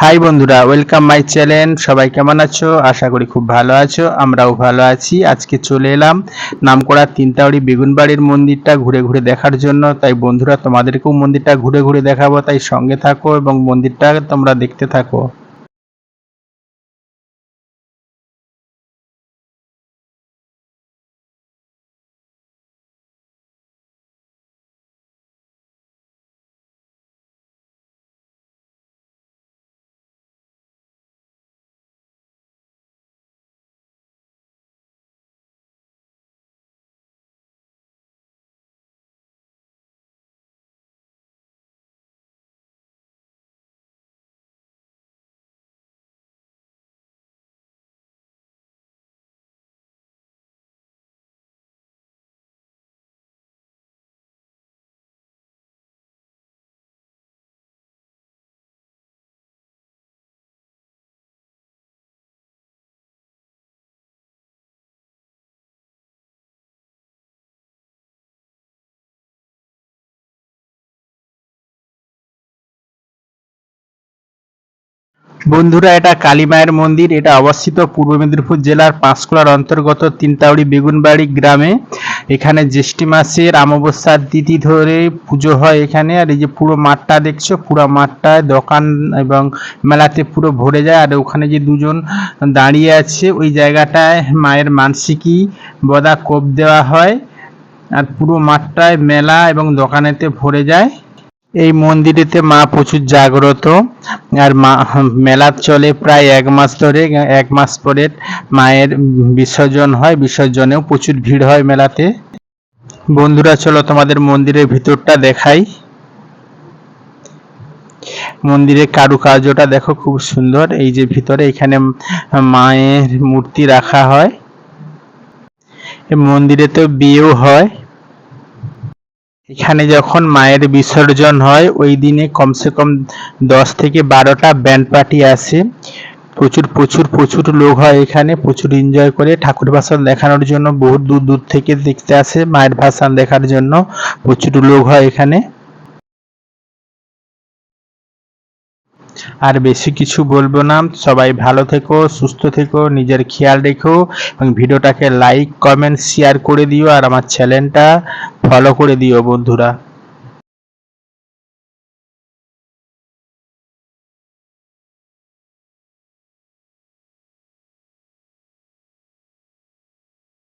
High বন্ধুরা welcome my channel সবাই কেমন আছো? আশা করি খুব ভালো আছো, আমরাও ভালো আছি। আজকে চলে এলাম নামকরা তিনতাউড়ি বেগুনবাড়ির মন্দিরটা ঘুরে ঘুরে দেখার জন্য। তাই বন্ধুরা, তোমাদেরকেও মন্দিরটা ঘুরে ঘুরে দেখাবো। তাই সঙ্গে থাকো এবং মন্দিরটা তোমরা দেখতে থাকো। বন্ধুরা, এটা কালী মায়ের মন্দির, এটা অবস্থিত পূর্ব মেদিনীপুর জেলার পাঁশকুড়ার অন্তর্গত তিনতাউড়ি বেগুনবাড়ি গ্রামে। এখানে জ্যৈষ্ঠী মাসের অমাবস্যার তিথি ধরে পুজো হয় এখানে। আর এই যে পুরো মাঠটা দেখছ, পুরো মাঠটায় দোকান এবং মেলাতে পুরো ভরে যায়। আর ওখানে যে দুজন দাঁড়িয়ে আছে, ওই জায়গাটায় মায়ের মানসিকী বদা কোপ দেওয়া হয়। আর পুরো মাঠটায় মেলা এবং দোকানেতে ভরে যায়। এই মন্দিরেতে মা প্রচুর জাগ্রত, আর মা মেলা চলে প্রায় এক মাস ধরে, এক মাস পরে মায়ের বিসর্জন হয়, বিসর্জনেও প্রচুর ভিড় হয় মেলাতে। বন্ধুরা, চলো তোমাদের মন্দিরের ভিতরটা দেখাই। মন্দিরের কারুকার্যটা দেখো খুব সুন্দর, এই যে ভিতরে এখানে মায়ের মূর্তি রাখা হয়। মন্দিরে তো বিয়েও হয়। এখানে যখন মায়ের বিসর্জন হয়, ওই দিনে কমসে কম দশ থেকে বারোটা ব্যান্ড পার্টি আসে প্রচুর প্রচুর প্রচুর লোক হয় এখানে, প্রচুর এনজয় করে ঠাকুর ভাসান দেখানোর জন্য বহু দূর দূর থেকে দেখতে আসে মায়ের ভাসান দেখার জন্য। প্রচুর লোক হয় এখানে। আর বেশি কিছু বলব না। সবাই ভালো থেকো, সুস্থ থেকো, নিজের খেয়াল রেখো এবং ভিডিওটাকে লাইক কমেন্ট শেয়ার করে দিও আর আমার চ্যানেলটা ফলো করে দিও বন্ধুরা।